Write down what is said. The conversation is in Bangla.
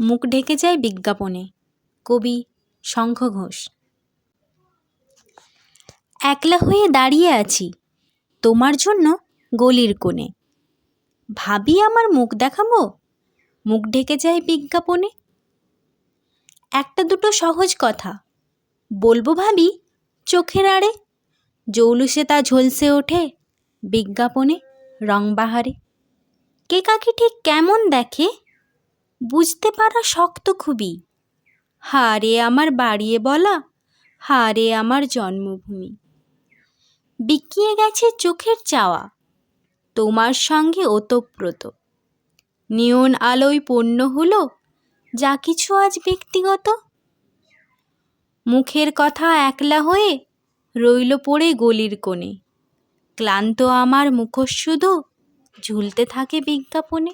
মুখ ঢেকে যায় বিজ্ঞাপনে। কবি শঙ্খ ঘোষ। একলা হয়ে দাঁড়িয়ে আছি, তোমার জন্য গলির কোণে। ভাবি আমার মুখ দেখাবো? মুখ ঢেকে যায় বিজ্ঞাপনে। একটা দুটো সহজ কথা। বলব ভাবি, চোখের আড়ে। জৌলুসে তা ঝলসে ওঠে বিজ্ঞাপনে রংবাহারে কে কাকে ঠিক কেমন দেখে? বুঝতে পারা শক্ত খুবই। হারে আমার বাড়িয়ে বলা, হারে আমার জন্মভূমি। বিকিয়ে গেছে চোখের চাওয়া, তোমার সঙ্গে ওতপ্রোত। নিয়ন আলোয় পণ্য হলো, যা কিছু আজ ব্যক্তিগত। মুখের কথা একলা হয়ে রইল পড়ে গলির কোণে। ক্লান্ত আমার মুখোশ ঝুলতে থাকে বিজ্ঞাপনে।